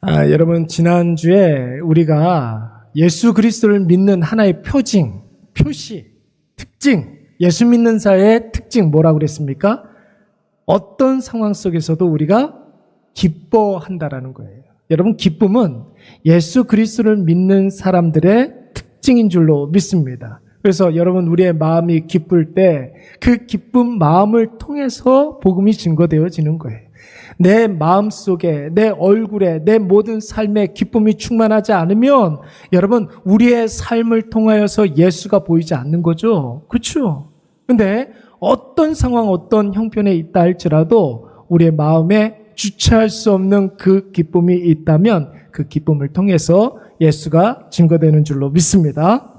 아, 여러분 지난주에 우리가 예수 그리스도를 믿는 하나의 표징, 표시, 특징, 예수 믿는 자의 특징 뭐라고 그랬습니까? 어떤 상황 속에서도 우리가 기뻐한다라는 거예요. 여러분 기쁨은 예수 그리스도를 믿는 사람들의 특징인 줄로 믿습니다. 그래서 여러분 우리의 마음이 기쁠 때 그 기쁜 마음을 통해서 복음이 증거되어지는 거예요. 내 마음 속에, 내 얼굴에, 내 모든 삶에 기쁨이 충만하지 않으면 여러분 우리의 삶을 통하여서 예수가 보이지 않는 거죠. 그렇죠? 근데 어떤 상황, 어떤 형편에 있다 할지라도 우리의 마음에 주체할 수 없는 그 기쁨이 있다면 그 기쁨을 통해서 예수가 증거되는 줄로 믿습니다.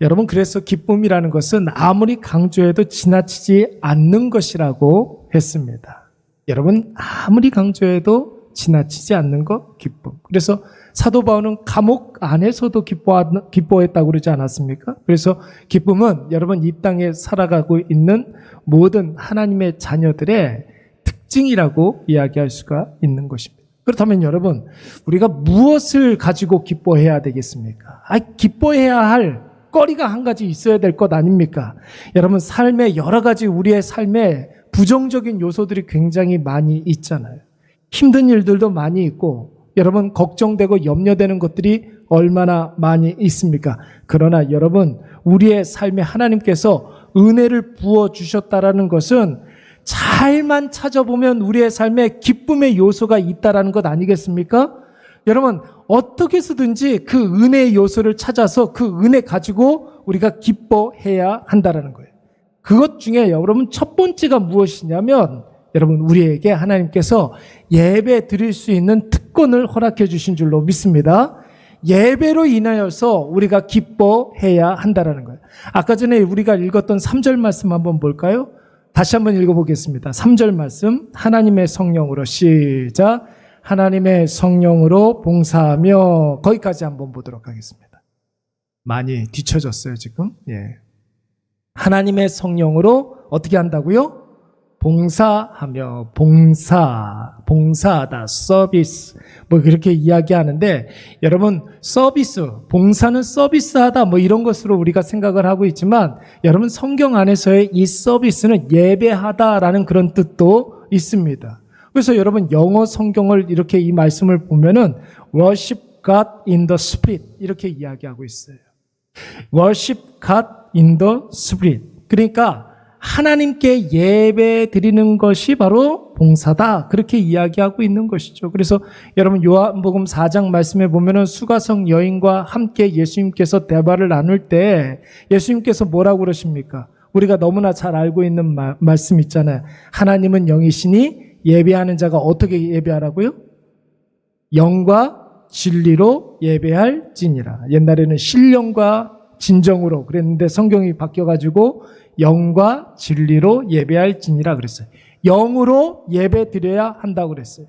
여러분, 그래서 기쁨이라는 것은 아무리 강조해도 지나치지 않는 것이라고 했습니다. 여러분, 아무리 강조해도 지나치지 않는 것, 기쁨. 그래서 사도 바울은 감옥 안에서도 기뻐, 기뻐했다고 그러지 않았습니까? 그래서 기쁨은 여러분 이 땅에 살아가고 있는 모든 하나님의 자녀들의 특징이라고 이야기할 수가 있는 것입니다. 그렇다면 여러분, 우리가 무엇을 가지고 기뻐해야 되겠습니까? 아, 기뻐해야 할 거리가 한 가지 있어야 될 것 아닙니까? 여러분, 삶에 여러 가지 우리의 삶에 부정적인 요소들이 굉장히 많이 있잖아요. 힘든 일들도 많이 있고, 여러분, 걱정되고 염려되는 것들이 얼마나 많이 있습니까? 그러나 여러분, 우리의 삶에 하나님께서 은혜를 부어주셨다라는 것은 잘만 찾아보면 우리의 삶에 기쁨의 요소가 있다라는 것 아니겠습니까? 여러분, 어떻게 해서든지 그 은혜의 요소를 찾아서 그 은혜 가지고 우리가 기뻐해야 한다라는 거예요. 그것 중에 여러분 첫 번째가 무엇이냐면 여러분 우리에게 하나님께서 예배 드릴 수 있는 특권을 허락해 주신 줄로 믿습니다. 예배로 인하여서 우리가 기뻐해야 한다라는 거예요. 아까 전에 우리가 읽었던 3절 말씀 한번 볼까요? 다시 한번 읽어보겠습니다. 3절 말씀 하나님의 성령으로 시작 하나님의 성령으로 봉사하며 거기까지 한번 보도록 하겠습니다. 많이 뒤쳐졌어요 지금. 예. 하나님의 성령으로 어떻게 한다고요? 봉사하며 봉사, 봉사하다, 서비스 뭐 그렇게 이야기하는데 여러분 서비스, 봉사는 서비스하다 뭐 이런 것으로 우리가 생각을 하고 있지만 여러분 성경 안에서의 이 서비스는 예배하다라는 그런 뜻도 있습니다. 그래서 여러분 영어 성경을 이렇게 이 말씀을 보면은 worship God in the spirit 이렇게 이야기하고 있어요. worship God in the spirit. 그러니까 하나님께 예배 드리는 것이 바로 봉사다. 그렇게 이야기하고 있는 것이죠. 그래서 여러분 요한복음 4장 말씀에 보면은 수가성 여인과 함께 예수님께서 대화를 나눌 때 예수님께서 뭐라고 그러십니까? 우리가 너무나 잘 알고 있는 마, 말씀 있잖아요. 하나님은 영이시니 예배하는 자가 어떻게 예배하라고요? 영과 진리로 예배할지니라. 옛날에는 신령과 진정으로 그랬는데 성경이 바뀌어가지고 영과 진리로 예배할지니라 그랬어요. 영으로 예배 드려야 한다고 그랬어요.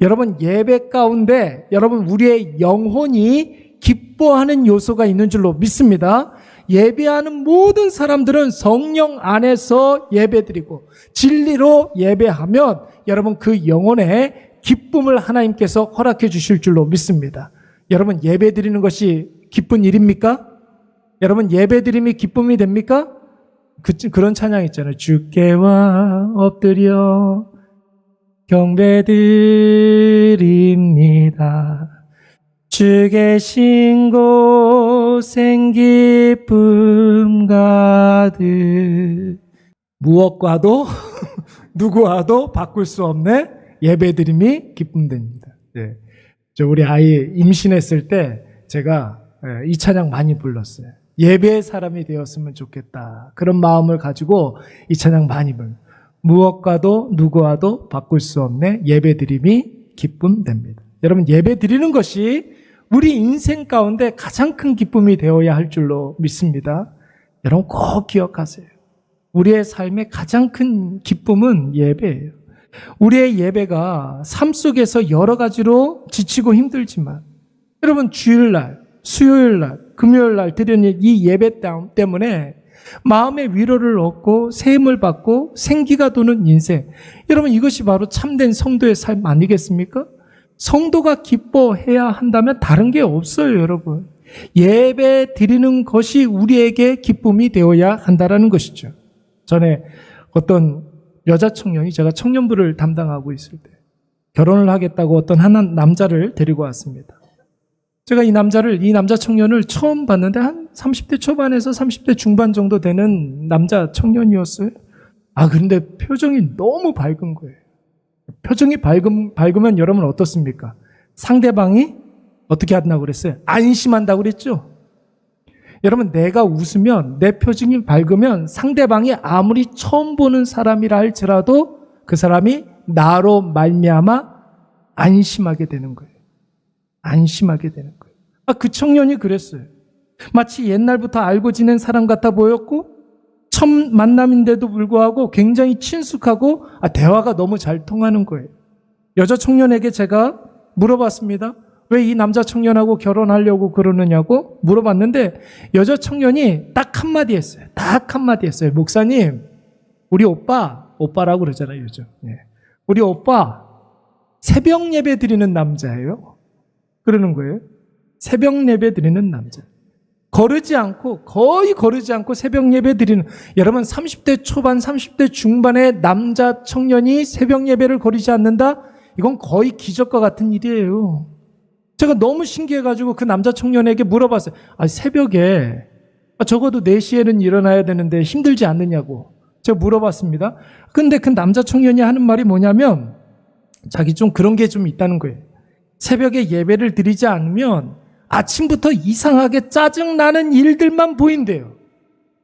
여러분 예배 가운데 여러분 우리의 영혼이 기뻐하는 요소가 있는 줄로 믿습니다. 예배하는 모든 사람들은 성령 안에서 예배드리고 진리로 예배하면 여러분 그 영혼에 기쁨을 하나님께서 허락해 주실 줄로 믿습니다. 여러분 예배 드리는 것이 기쁜 일입니까? 여러분 예배드림이 기쁨이 됩니까? 그, 그런 찬양 있잖아요. 주께와 엎드려 경배드립니다. 주 계신 곳엔 기쁨 가득 무엇과도 누구와도 바꿀 수 없는 예배드림이 기쁨됩니다. 예. 저 우리 아이 임신했을 때 제가 예, 이 찬양 많이 불렀어요. 예배의 사람이 되었으면 좋겠다. 그런 마음을 가지고 이 찬양 불. 무엇과도 누구와도 바꿀 수 없는 예배 드림이 기쁨됩니다. 여러분 예배 드리는 것이 우리 인생 가운데 가장 큰 기쁨이 되어야 할 줄로 믿습니다. 여러분 꼭 기억하세요. 우리의 삶의 가장 큰 기쁨은 예배예요. 우리의 예배가 삶 속에서 여러 가지로 지치고 힘들지만 여러분 주일날, 수요일날, 금요일 날 드리는 이 예배 때문에 마음의 위로를 얻고 세임을 받고 생기가 도는 인생. 여러분 이것이 바로 참된 성도의 삶 아니겠습니까? 성도가 기뻐해야 한다면 다른 게 없어요, 여러분. 예배 드리는 것이 우리에게 기쁨이 되어야 한다라는 것이죠. 전에 어떤 여자 청년이 제가 청년부를 담당하고 있을 때 결혼을 하겠다고 어떤 한 남자를 데리고 왔습니다. 제가 이 남자를, 이 남자 청년을 처음 봤는데 한 30대 초반에서 30대 중반 정도 되는 남자 청년이었어요. 아, 그런데 표정이 너무 밝은 거예요. 표정이 밝음, 밝으면 여러분 어떻습니까? 상대방이 어떻게 한다고 그랬어요? 안심한다고 그랬죠? 여러분, 내가 웃으면, 내 표정이 밝으면 상대방이 아무리 처음 보는 사람이라 할지라도 그 사람이 나로 말미암아 안심하게 되는 거예요. 안심하게 되는 거예요. 아, 그 청년이 그랬어요. 마치 옛날부터 알고 지낸 사람 같아 보였고, 첫 만남인데도 불구하고 굉장히 친숙하고, 아, 대화가 너무 잘 통하는 거예요. 여자 청년에게 제가 물어봤습니다. 왜 이 남자 청년하고 결혼하려고 그러느냐고 물어봤는데, 여자 청년이 딱 한마디 했어요. 딱 한마디 했어요. 목사님, 우리 오빠, 오빠라고 그러잖아요, 요즘. 예. 우리 오빠, 새벽 예배 드리는 남자예요. 그러는 거예요. 새벽 예배 드리는 남자. 거르지 않고 거의 거르지 않고 새벽 예배 드리는 여러분 30대 초반 30대 중반의 남자 청년이 새벽 예배를 거리지 않는다? 이건 거의 기적과 같은 일이에요. 제가 너무 신기해 가지고 그 남자 청년에게 물어봤어요. 아, 새벽에 아, 적어도 4시에는 일어나야 되는데 힘들지 않느냐고 제가 물어봤습니다. 근데 그 남자 청년이 하는 말이 뭐냐면 자기 좀 그런 게 좀 있다는 거예요. 새벽에 예배를 드리지 않으면 아침부터 이상하게 짜증나는 일들만 보인대요.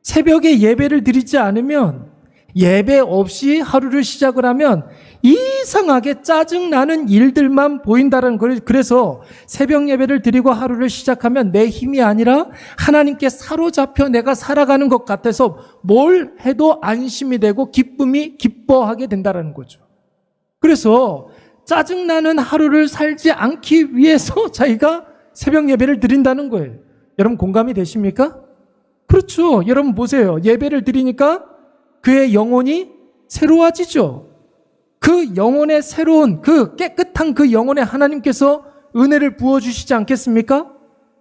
새벽에 예배를 드리지 않으면 예배 없이 하루를 시작을 하면 이상하게 짜증나는 일들만 보인다는 걸 그래서 새벽 예배를 드리고 하루를 시작하면 내 힘이 아니라 하나님께 사로잡혀 내가 살아가는 것 같아서 뭘 해도 안심이 되고 기쁨이 기뻐하게 된다는 거죠. 그래서 짜증나는 하루를 살지 않기 위해서 자기가 새벽 예배를 드린다는 거예요. 여러분 공감이 되십니까? 그렇죠. 여러분 보세요. 예배를 드리니까 그의 영혼이 새로워지죠. 그 영혼의 새로운 그 깨끗한 그 영혼에 하나님께서 은혜를 부어주시지 않겠습니까?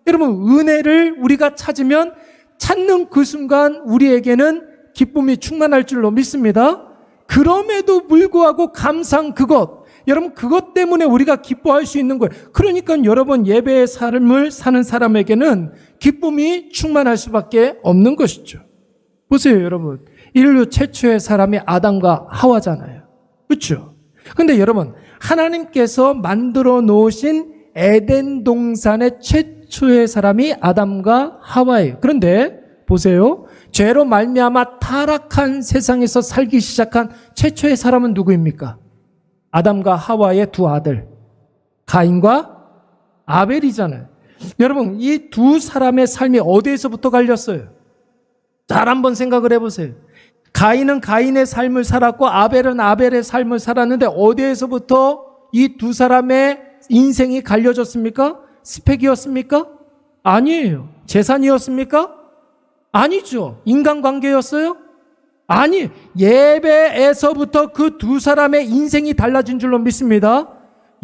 여러분 은혜를 우리가 찾으면 찾는 그 순간 우리에게는 기쁨이 충만할 줄로 믿습니다. 그럼에도 불구하고 감상 그것 여러분 그것 때문에 우리가 기뻐할 수 있는 거예요. 그러니까 여러분 예배의 삶을 사는 사람에게는 기쁨이 충만할 수밖에 없는 것이죠. 보세요, 여러분. 인류 최초의 사람이 아담과 하와잖아요. 그렇죠? 근데 여러분, 하나님께서 만들어 놓으신 에덴 동산의 최초의 사람이 아담과 하와예요. 그런데 보세요. 죄로 말미암아 타락한 세상에서 살기 시작한 최초의 사람은 누구입니까? 아담과 하와의 두 아들, 가인과 아벨이잖아요. 여러분, 이 두 사람의 삶이 어디에서부터 갈렸어요? 잘 한번 생각을 해보세요. 가인은 가인의 삶을 살았고 아벨은 아벨의 삶을 살았는데 어디에서부터 이 두 사람의 인생이 갈려졌습니까? 스펙이었습니까? 아니에요. 재산이었습니까? 아니죠. 인간관계였어요? 아니, 예배에서부터 그 두 사람의 인생이 달라진 줄로 믿습니다.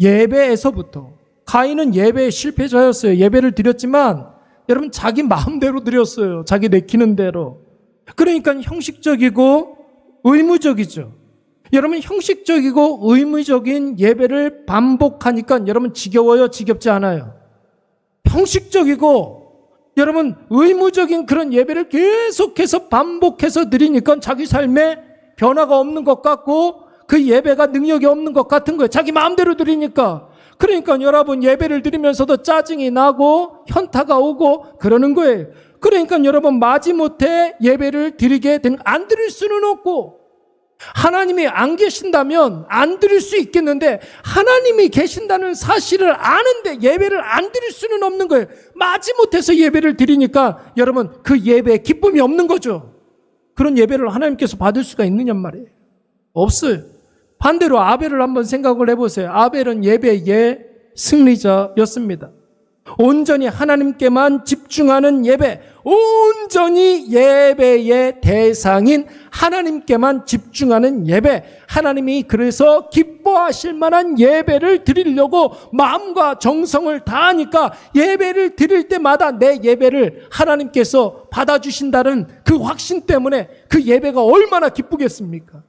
예배에서부터. 가인은 예배의 실패자였어요. 예배를 드렸지만, 여러분, 자기 마음대로 드렸어요. 자기 내키는 대로. 그러니까 형식적이고 의무적이죠. 여러분, 형식적이고 의무적인 예배를 반복하니까 여러분 지겨워요? 지겹지 않아요? 형식적이고 여러분 의무적인 그런 예배를 계속해서 반복해서 드리니까 자기 삶에 변화가 없는 것 같고 그 예배가 능력이 없는 것 같은 거예요. 자기 마음대로 드리니까. 그러니까 여러분 예배를 드리면서도 짜증이 나고 현타가 오고 그러는 거예요. 그러니까 여러분 마지못해 예배를 드리게 되는 안 드릴 수는 없고 하나님이 안 계신다면 안 드릴 수 있겠는데 하나님이 계신다는 사실을 아는데 예배를 안 드릴 수는 없는 거예요. 마지못해서 예배를 드리니까 여러분 그 예배에 기쁨이 없는 거죠. 그런 예배를 하나님께서 받을 수가 있느냐 말이에요. 없어요. 반대로 아벨을 한번 생각을 해보세요. 아벨은 예배의 승리자였습니다. 온전히 하나님께만 집중하는 예배, 온전히 예배의 대상인 하나님께만 집중하는 예배, 하나님이 그래서 기뻐하실 만한 예배를 드리려고 마음과 정성을 다하니까 예배를 드릴 때마다 내 예배를 하나님께서 받아주신다는 그 확신 때문에 그 예배가 얼마나 기쁘겠습니까?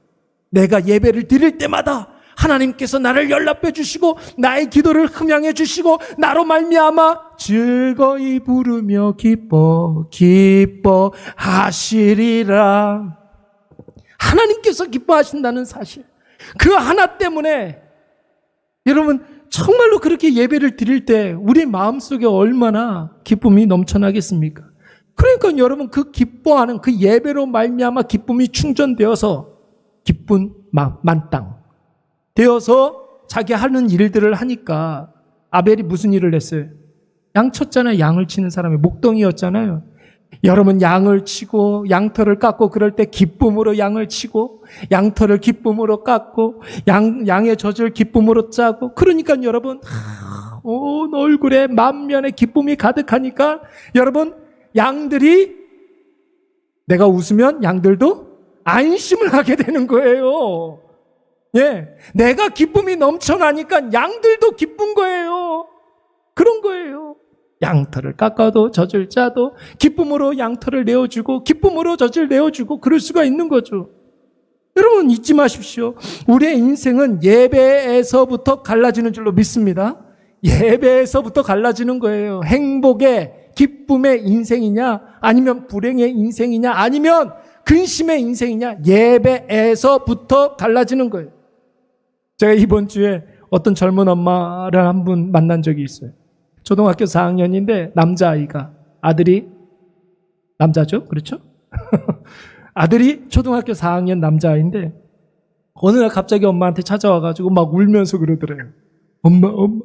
내가 예배를 드릴 때마다 하나님께서 나를 연락해 주시고 나의 기도를 흠양해 주시고 나로 말미암아 즐거이 부르며 기뻐 기뻐 하시리라 하나님께서 기뻐하신다는 사실 그 하나 때문에 여러분 정말로 그렇게 예배를 드릴 때 우리 마음속에 얼마나 기쁨이 넘쳐나겠습니까? 그러니까 여러분 그 기뻐하는 그 예배로 말미암아 기쁨이 충전되어서 기쁜 마- 만땅 되어서 자기 하는 일들을 하니까 아벨이 무슨 일을 했어요? 양 쳤잖아요. 양을 치는 사람이 목동이었잖아요. 여러분 양을 치고 양털을 깎고 그럴 때 기쁨으로 양을 치고 양털을 기쁨으로 깎고 양 양의 젖을 기쁨으로 짜고 그러니까 여러분 하, 온 얼굴에 만면에 기쁨이 가득하니까 여러분 양들이 내가 웃으면 양들도 안심을 하게 되는 거예요. 예. 내가 기쁨이 넘쳐나니까 양들도 기쁜 거예요. 그런 거예요. 양털을 깎아도 젖을 짜도 기쁨으로 양털을 내어주고 기쁨으로 젖을 내어주고 그럴 수가 있는 거죠. 여러분 잊지 마십시오. 우리의 인생은 예배에서부터 갈라지는 줄로 믿습니다. 예배에서부터 갈라지는 거예요. 행복의 기쁨의 인생이냐 아니면 불행의 인생이냐 아니면 근심의 인생이냐 예배에서부터 갈라지는 거예요. 제가 이번 주에 어떤 젊은 엄마를 한 분 만난 적이 있어요. 초등학교 4학년인데 남자아이가 아들이 남자죠? 그렇죠? 아들이 초등학교 4학년 남자아이인데 어느 날 갑자기 엄마한테 찾아와가지고 막 울면서 그러더래요. 엄마, 엄마.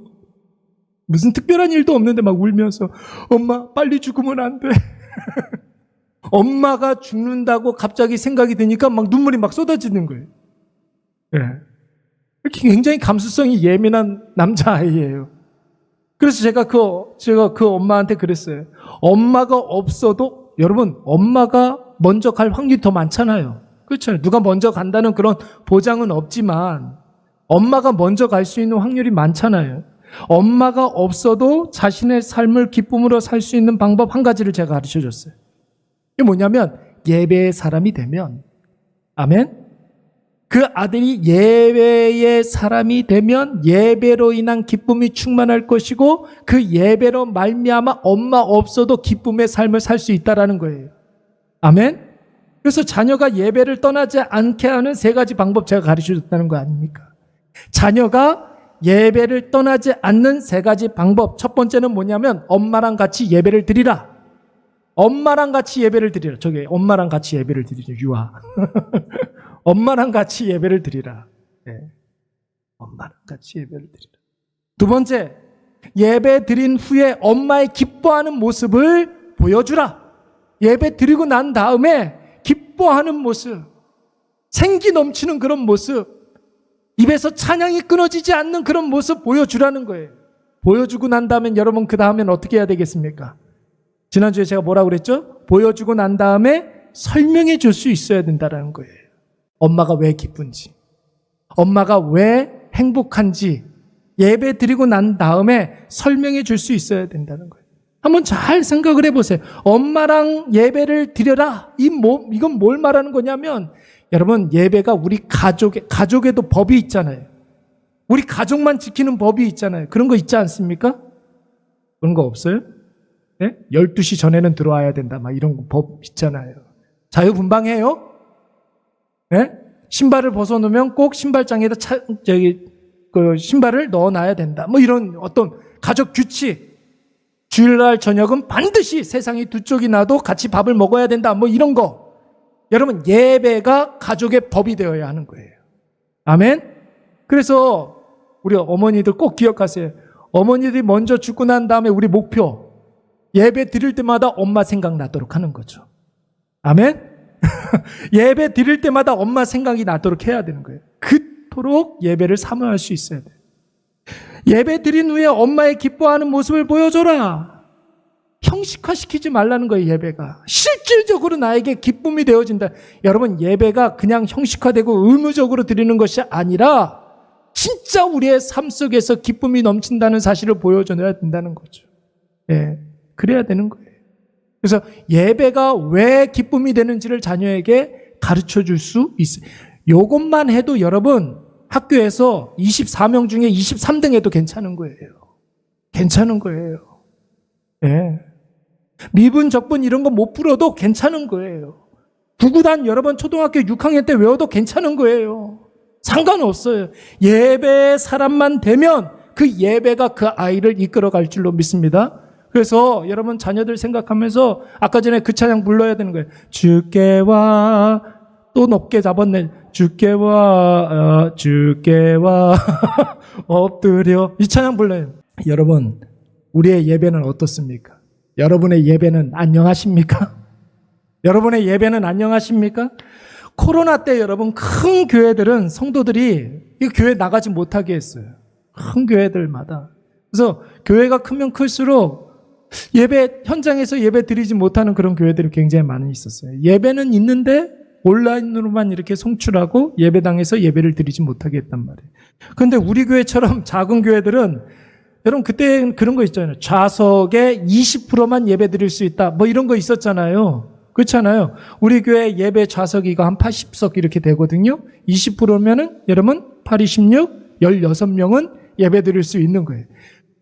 무슨 특별한 일도 없는데 막 울면서 엄마 빨리 죽으면 안 돼. 엄마가 죽는다고 갑자기 생각이 드니까 막 눈물이 막 쏟아지는 거예요. 예. 이렇게 굉장히 감수성이 예민한 남자아이예요. 그래서 제가 그, 제가 그 엄마한테 그랬어요. 엄마가 없어도, 여러분, 엄마가 먼저 갈 확률이 더 많잖아요. 그렇잖아요. 누가 먼저 간다는 그런 보장은 없지만, 엄마가 먼저 갈 수 있는 확률이 많잖아요. 엄마가 없어도 자신의 삶을 기쁨으로 살 수 있는 방법 한 가지를 제가 가르쳐 줬어요. 이게 뭐냐면, 예배의 사람이 되면, 아멘? 그 아들이 예배의 사람이 되면 예배로 인한 기쁨이 충만할 것이고 그 예배로 말미암아 엄마 없어도 기쁨의 삶을 살 수 있다라는 거예요. 아멘. 그래서 자녀가 예배를 떠나지 않게 하는 세 가지 방법 제가 가르쳐 줬다는 거 아닙니까? 자녀가 예배를 떠나지 않는 세 가지 방법. 첫 번째는 뭐냐면 엄마랑 같이 예배를 드리라. 엄마랑 같이 예배를 드리라. 저기 엄마랑 같이 예배를 드리죠. 유아. 엄마랑 같이 예배를 드리라. 예. 엄마랑 같이 예배를 드리라. 두 번째, 예배 드린 후에 엄마의 기뻐하는 모습을 보여주라. 예배 드리고 난 다음에 기뻐하는 모습, 생기 넘치는 그런 모습, 입에서 찬양이 끊어지지 않는 그런 모습 보여주라는 거예요. 보여주고 난 다음엔 여러분 그 다음엔 어떻게 해야 되겠습니까? 지난주에 제가 뭐라고 그랬죠? 보여주고 난 다음에 설명해 줄 수 있어야 된다는 거예요. 엄마가 왜 기쁜지, 엄마가 왜 행복한지 예배 드리고 난 다음에 설명해 줄 수 있어야 된다는 거예요. 한번 잘 생각을 해보세요. 엄마랑 예배를 드려라. 이 뭐, 이건 뭘 말하는 거냐면, 여러분, 예배가 우리 가족에, 가족에도 법이 있잖아요. 우리 가족만 지키는 법이 있잖아요. 그런 거 있지 않습니까? 그런 거 없어요? 네? 12시 전에는 들어와야 된다. 막 이런 거법 있잖아요. 자유분방해요? 네? 신발을 벗어놓으면 꼭 신발장에다 차, 저기, 그 신발을 넣어놔야 된다. 뭐 이런 어떤 가족 규칙. 주일날 저녁은 반드시 세상이 두 쪽이 나도 같이 밥을 먹어야 된다. 뭐 이런 거. 여러분, 예배가 가족의 법이 되어야 하는 거예요. 아멘? 그래서 우리 어머니들 꼭 기억하세요. 어머니들이 먼저 죽고 난 다음에 우리 목표. 예배 드릴 때마다 엄마 생각나도록 하는 거죠. 아멘? 예배 드릴 때마다 엄마 생각이 나도록 해야 되는 거예요. 그토록 예배를 사모할 수 있어야 돼요. 예배 드린 후에 엄마의 기뻐하는 모습을 보여줘라. 형식화시키지 말라는 거예요, 예배가. 실질적으로 나에게 기쁨이 되어진다. 여러분, 예배가 그냥 형식화되고 의무적으로 드리는 것이 아니라 진짜 우리의 삶 속에서 기쁨이 넘친다는 사실을 보여줘야 된다는 거죠. 예. 그래야 되는 거예요. 그래서 예배가 왜 기쁨이 되는지를 자녀에게 가르쳐 줄 수 있어요. 요것만 해도 여러분 학교에서 24명 중에 23등 해도 괜찮은 거예요. 괜찮은 거예요. 예. 미분, 적분 이런 거 못 풀어도 괜찮은 거예요. 구구단 여러분 초등학교 6학년 때 외워도 괜찮은 거예요. 상관없어요. 예배 사람만 되면 그 예배가 그 아이를 이끌어 갈 줄로 믿습니다. 그래서 여러분 자녀들 생각하면서 아까 전에 그 찬양 불러야 되는 거예요. 주께 와, 또 높게 잡았네. 주께 와, 어, 주께 와, 엎드려. 이 찬양 불러요. 여러분, 우리의 예배는 어떻습니까? 여러분의 예배는 안녕하십니까? 여러분의 예배는 안녕하십니까? 코로나 때 여러분 큰 교회들은 성도들이 이 교회 나가지 못하게 했어요. 큰 교회들마다. 그래서 교회가 크면 클수록 예배 현장에서 예배 드리지 못하는 그런 교회들이 굉장히 많이 있었어요. 예배는 있는데 온라인으로만 이렇게 송출하고 예배당에서 예배를 드리지 못하게 했단 말이에요. 그런데 우리 교회처럼 작은 교회들은 여러분 그때 그런 거 있잖아요. 좌석에 20%만 예배 드릴 수 있다. 뭐 이런 거 있었잖아요. 그렇잖아요. 우리 교회 예배 좌석이가 한 80석 이렇게 되거든요. 20%면은 여러분 8, 26, 16명은 예배 드릴 수 있는 거예요.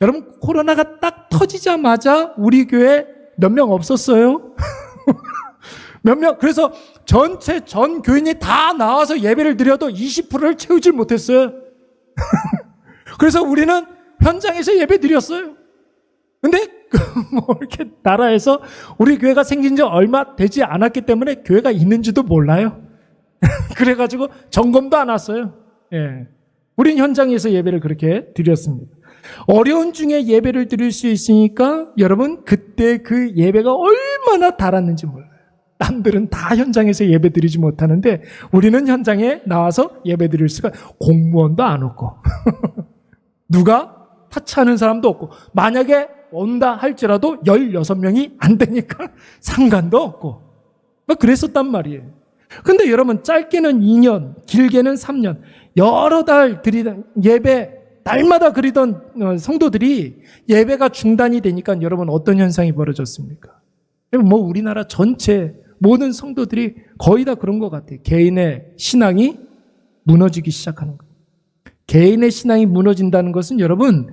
여러분 코로나가 딱 터지자마자 우리 교회 몇 명 없었어요? 몇 명? 그래서 전체 전 교인이 다 나와서 예배를 드려도 20%를 채우질 못했어요. 그래서 우리는 현장에서 예배 드렸어요. 근데 뭐 이렇게 나라에서 우리 교회가 생긴 지 얼마 되지 않았기 때문에 교회가 있는지도 몰라요. 그래가지고 점검도 안 왔어요. 예. 우린 현장에서 예배를 그렇게 드렸습니다. 어려운 중에 예배를 드릴 수 있으니까 여러분 그때 그 예배가 얼마나 달았는지 몰라요. 남들은 다 현장에서 예배 드리지 못하는데 우리는 현장에 나와서 예배 드릴 수가 공무원도 안 없고 누가 타치하는 사람도 없고 만약에 온다 할지라도 16명이 안 되니까 상관도 없고 막 그랬었단 말이에요. 근데 여러분 짧게는 2년, 길게는 3년 여러 달 드리던 예배 날마다 그리던 어, 성도들이 예배가 중단이 되니까 여러분 어떤 현상이 벌어졌습니까? 뭐 우리나라 전체 모든 성도들이 거의 다 그런 것 같아요. 개인의 신앙이 무너지기 시작하는 거예요. 개인의 신앙이 무너진다는 것은 여러분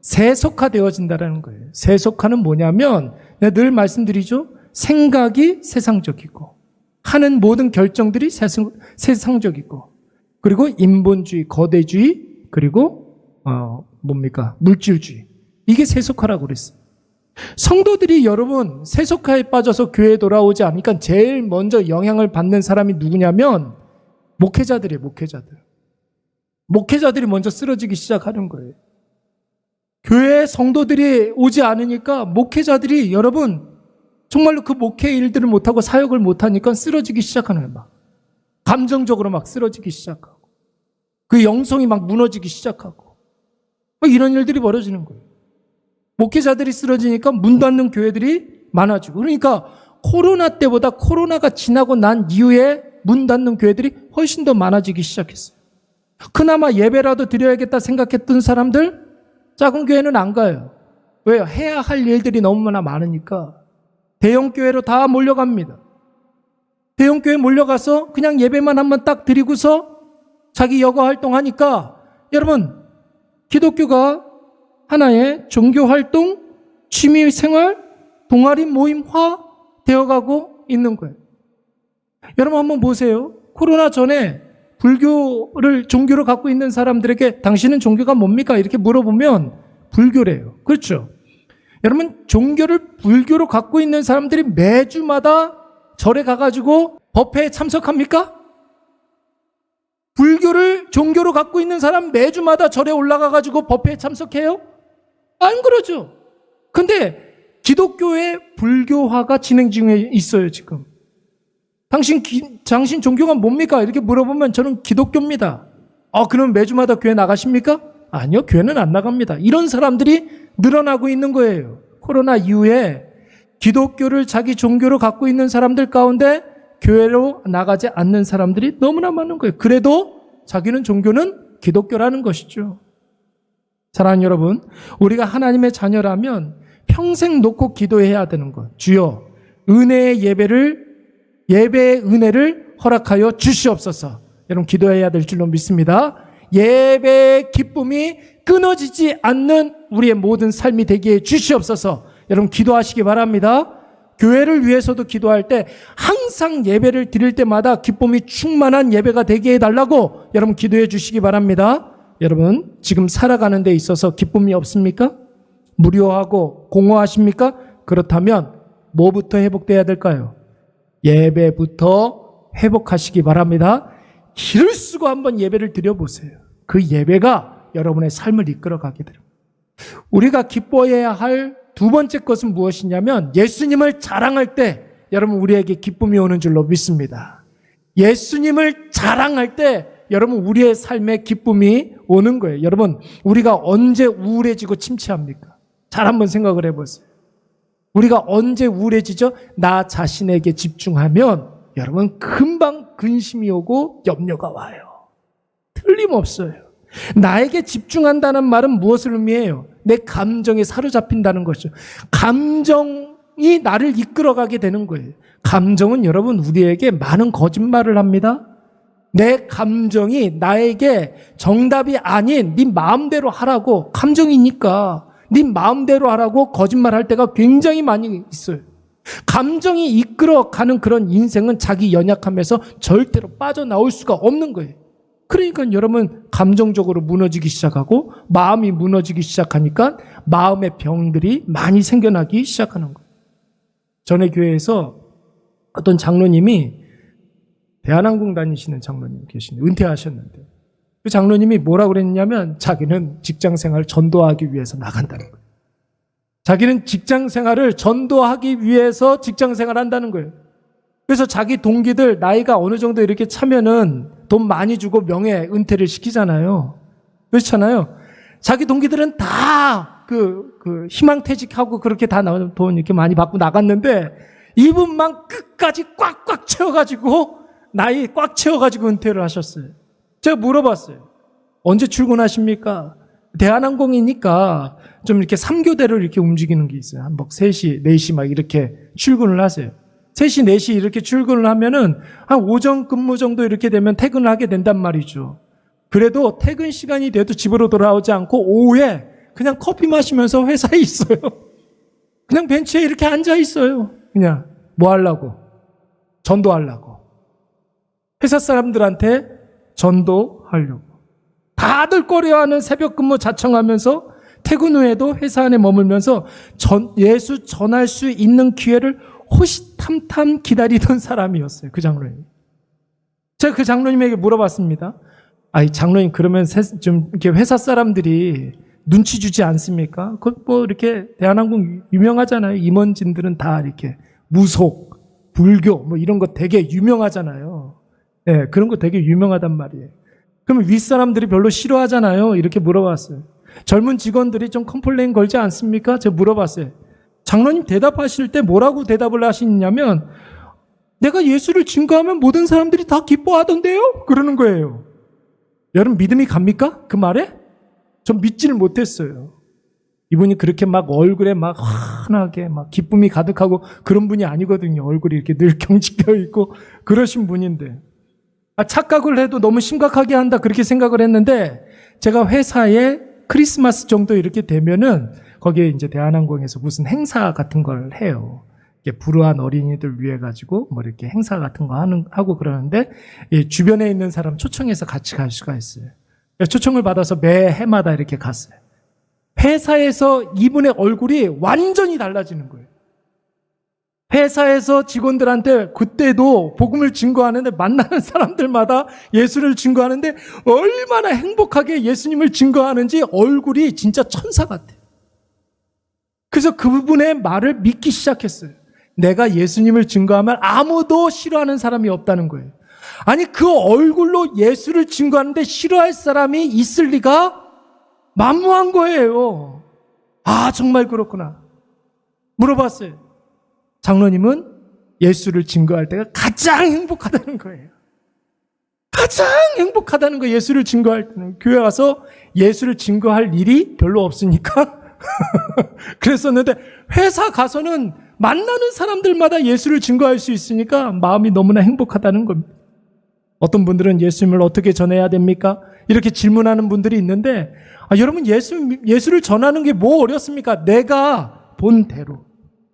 세속화되어진다는 거예요. 세속화는 뭐냐면 내가 늘 말씀드리죠. 생각이 세상적이고 하는 모든 결정들이 세상, 세상적이고 그리고 인본주의, 거대주의 그리고 어, 뭡니까 물질주의 이게 세속화라고 그랬어요. 성도들이 여러분 세속화에 빠져서 교회에 돌아오지 않으니까 제일 먼저 영향을 받는 사람이 누구냐면 목회자들이에요. 목회자들. 목회자들이 먼저 쓰러지기 시작하는 거예요. 교회 성도들이 오지 않으니까 목회자들이 여러분 정말로 그 목회 일들을 못하고 사역을 못하니까 쓰러지기 시작하는 거예요. 막. 감정적으로 막 쓰러지기 시작하고 그 영성이 막 무너지기 시작하고 막 이런 일들이 벌어지는 거예요. 목회자들이 쓰러지니까 문 닫는 교회들이 많아지고 그러니까 코로나 때보다 코로나가 지나고 난 이후에 문 닫는 교회들이 훨씬 더 많아지기 시작했어요. 그나마 예배라도 드려야겠다 생각했던 사람들 작은 교회는 안 가요. 왜요? 해야 할 일들이 너무나 많으니까 대형 교회로 다 몰려갑니다. 대형 교회 몰려가서 그냥 예배만 한번 딱 드리고서 자기 여가 활동하니까 여러분 기독교가 하나의 종교 활동, 취미 생활, 동아리 모임화 되어가고 있는 거예요. 여러분 한번 보세요. 코로나 전에 불교를 종교로 갖고 있는 사람들에게 당신은 종교가 뭡니까? 이렇게 물어보면 불교래요. 그렇죠? 여러분 종교를 불교로 갖고 있는 사람들이 매주마다 절에 가가지고 법회에 참석합니까? 불교를 종교로 갖고 있는 사람 매주마다 절에 올라가 가지고 법회에 참석해요? 안 그러죠. 근데 기독교의 불교화가 진행 중에 있어요, 지금. 당신, 기, 당신 종교가 뭡니까? 이렇게 물어보면 저는 기독교입니다. 아, 그럼 매주마다 교회 나가십니까? 아니요, 교회는 안 나갑니다. 이런 사람들이 늘어나고 있는 거예요. 코로나 이후에 기독교를 자기 종교로 갖고 있는 사람들 가운데 교회로 나가지 않는 사람들이 너무나 많은 거예요. 그래도 자기는 종교는 기독교라는 것이죠. 사랑하는 여러분, 우리가 하나님의 자녀라면 평생 놓고 기도해야 되는 것. 주여, 은혜의 예배를, 예배의 은혜를 허락하여 주시옵소서. 여러분, 기도해야 될 줄로 믿습니다. 예배의 기쁨이 끊어지지 않는 우리의 모든 삶이 되기에 주시옵소서. 여러분, 기도하시기 바랍니다. 교회를 위해서도 기도할 때 항상 예배를 드릴 때마다 기쁨이 충만한 예배가 되게 해달라고 여러분 기도해 주시기 바랍니다. 여러분, 지금 살아가는 데 있어서 기쁨이 없습니까? 무료하고 공허하십니까? 그렇다면 뭐부터 회복돼야 될까요? 예배부터 회복하시기 바랍니다. 길을 쓰고 한번 예배를 드려보세요. 그 예배가 여러분의 삶을 이끌어가게 됩니다. 우리가 기뻐해야 할 두 번째 것은 무엇이냐면 예수님을 자랑할 때 여러분 우리에게 기쁨이 오는 줄로 믿습니다. 예수님을 자랑할 때 여러분 우리의 삶에 기쁨이 오는 거예요. 여러분 우리가 언제 우울해지고 침체합니까? 잘 한번 생각을 해보세요. 우리가 언제 우울해지죠? 나 자신에게 집중하면 여러분 금방 근심이 오고 염려가 와요. 틀림없어요. 나에게 집중한다는 말은 무엇을 의미해요? 내 감정에 사로잡힌다는 것이죠. 감정이 나를 이끌어가게 되는 거예요. 감정은 여러분 우리에게 많은 거짓말을 합니다. 내 감정이 나에게 정답이 아닌 네 마음대로 하라고 감정이니까 네 마음대로 하라고 거짓말할 때가 굉장히 많이 있어요. 감정이 이끌어가는 그런 인생은 자기 연약함에서 절대로 빠져나올 수가 없는 거예요. 그러니까 여러분 감정적으로 무너지기 시작하고 마음이 무너지기 시작하니까 마음의 병들이 많이 생겨나기 시작하는 거예요. 전에 교회에서 어떤 장로님이 대한항공 다니시는 장로님 계신데 은퇴하셨는데 그 장로님이 뭐라 그랬냐면 자기는 직장 생활을 전도하기 위해서 나간다는 거예요. 자기는 직장 생활을 전도하기 위해서 직장 생활을 한다는 거예요. 그래서 자기 동기들 나이가 어느 정도 이렇게 차면은 돈 많이 주고 명예 은퇴를 시키잖아요. 그렇잖아요. 자기 동기들은 다 그, 그, 희망퇴직하고 그렇게 다 돈 이렇게 많이 받고 나갔는데 이분만 끝까지 꽉꽉 채워가지고 나이 꽉 채워가지고 은퇴를 하셨어요. 제가 물어봤어요. 언제 출근하십니까? 대한항공이니까 좀 이렇게 3교대로 이렇게 움직이는 게 있어요. 한막 3시, 4시 막 이렇게 출근을 하세요. 3시, 4시 이렇게 출근을 하면은 한 오전 근무 정도 이렇게 되면 퇴근을 하게 된단 말이죠. 그래도 퇴근 시간이 돼도 집으로 돌아오지 않고 오후에 그냥 커피 마시면서 회사에 있어요. 그냥 벤치에 이렇게 앉아 있어요. 그냥 뭐 하려고? 전도하려고. 회사 사람들한테 전도하려고. 다들 꺼려하는 새벽 근무 자청하면서 퇴근 후에도 회사 안에 머물면서 전, 예수 전할 수 있는 기회를 호시탐탐 기다리던 사람이었어요. 그 장로님. 제가 그 장로님에게 물어봤습니다. 아이, 장로님, 그러면 세- 좀 이렇게 회사 사람들이 눈치 주지 않습니까? 그뭐 이렇게 대한항공 유명하잖아요. 임원진들은 다 이렇게 무속, 불교 뭐 이런 거 되게 유명하잖아요. 예, 그런 거 되게 유명하단 말이에요. 그러면 윗사람들이 별로 싫어하잖아요. 이렇게 물어봤어요. 젊은 직원들이 좀 컴플레인 걸지 않습니까? 제가 물어봤어요. 장로님 대답하실 때 뭐라고 대답을 하시냐면 내가 예수를 증거하면 모든 사람들이 다 기뻐하던데요? 그러는 거예요. 여러분 믿음이 갑니까? 그 말에? 전 믿지를 못했어요. 이분이 그렇게 막 얼굴에 막 환하게 막 기쁨이 가득하고 그런 분이 아니거든요. 얼굴이 이렇게 늘 경직되어 있고 그러신 분인데. 아, 착각을 해도 너무 심각하게 한다 그렇게 생각을 했는데 제가 회사에 크리스마스 정도 이렇게 되면은 거기에 이제 대한항공에서 무슨 행사 같은 걸 해요. 이렇게 불우한 어린이들 위해 가지고 뭐 이렇게 행사 같은 거 하는 하고 그러는데 이 주변에 있는 사람 초청해서 같이 갈 수가 있어요. 초청을 받아서 매 해마다 이렇게 갔어요. 회사에서 이분의 얼굴이 완전히 달라지는 거예요. 회사에서 직원들한테 그때도 복음을 증거하는데 만나는 사람들마다 예수를 증거하는데 얼마나 행복하게 예수님을 증거하는지 얼굴이 진짜 천사 같아요. 그래서 그분의 말을 믿기 시작했어요. 내가 예수님을 증거하면 아무도 싫어하는 사람이 없다는 거예요. 아니 그 얼굴로 예수를 증거하는데 싫어할 사람이 있을 리가 만무한 거예요. 아, 정말 그렇구나. 물어봤어요. 장로님은 예수를 증거할 때가 가장 행복하다는 거예요. 가장 행복하다는 거 예수를 증거할 때는 교회 와서 예수를 증거할 일이 별로 없으니까 그랬었는데 회사 가서는 만나는 사람들마다 예수를 증거할 수 있으니까 마음이 너무나 행복하다는 겁니다. 어떤 분들은 예수님을 어떻게 전해야 됩니까? 이렇게 질문하는 분들이 있는데 아, 여러분 예수 예수를 전하는 게 뭐 어렵습니까? 내가 본 대로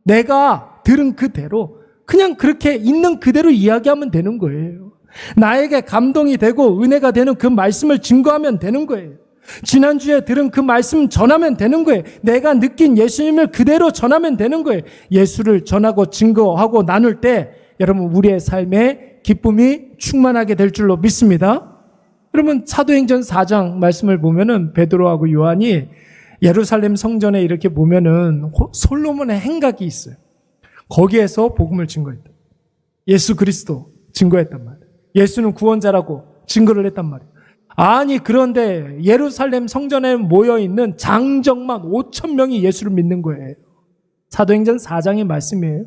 내가 들은 그대로 그냥 그렇게 있는 그대로 이야기하면 되는 거예요. 나에게 감동이 되고 은혜가 되는 그 말씀을 증거하면 되는 거예요. 지난주에 들은 그 말씀 전하면 되는 거예요. 내가 느낀 예수님을 그대로 전하면 되는 거예요. 예수를 전하고 증거하고 나눌 때 여러분 우리의 삶에 기쁨이 충만하게 될 줄로 믿습니다. 그러면 사도행전 4장 말씀을 보면은 베드로하고 요한이 예루살렘 성전에 이렇게 보면은 호- 솔로몬의 행각이 있어요. 거기에서 복음을 증거했다. 예수 그리스도 증거했단 말이에요. 예수는 구원자라고 증거를 했단 말이에요. 아니 그런데 예루살렘 성전에 모여 있는 장정만 5천 명이 예수를 믿는 거예요. 사도행전 4장의 말씀이에요.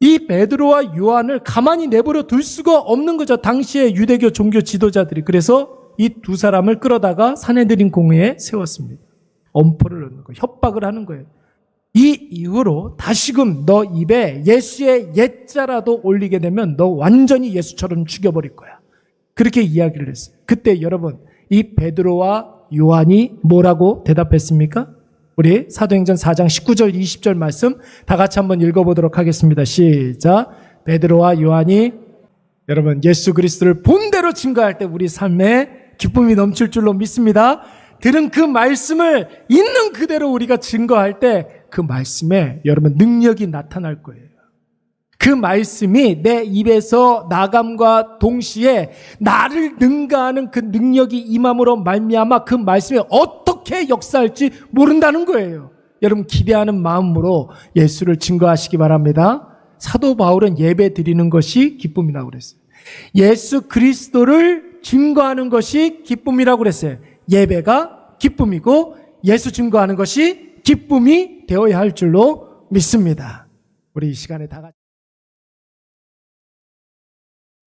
이 베드로와 요한을 가만히 내버려 둘 수가 없는 거죠. 당시의 유대교 종교 지도자들이. 그래서 이 두 사람을 끌어다가 사내들인 공회에 세웠습니다. 엄포를 넣는 거예요. 협박을 하는 거예요. 이 이후로 다시금 너 입에 예수의 옛자라도 올리게 되면 너 완전히 예수처럼 죽여버릴 거야. 그렇게 이야기를 했어요. 그때 여러분 이 베드로와 요한이 뭐라고 대답했습니까? 우리 사도행전 4장 19절 20절 말씀 다 같이 한번 읽어보도록 하겠습니다. 시작. 베드로와 요한이 여러분 예수 그리스도를 본대로 증거할 때 우리 삶에 기쁨이 넘칠 줄로 믿습니다. 들은 그 말씀을 있는 그대로 우리가 증거할 때 그 말씀에 여러분 능력이 나타날 거예요. 그 말씀이 내 입에서 나감과 동시에 나를 능가하는 그 능력이 임함으로 말미암아 그 말씀이 어떻게 역사할지 모른다는 거예요. 여러분 기대하는 마음으로 예수를 증거하시기 바랍니다. 사도 바울은 예배 드리는 것이 기쁨이라고 그랬어요. 예수 그리스도를 증거하는 것이 기쁨이라고 그랬어요. 예배가 기쁨이고 예수 증거하는 것이 기쁨이 되어야 할 줄로 믿습니다. 우리 이 시간에 다 같이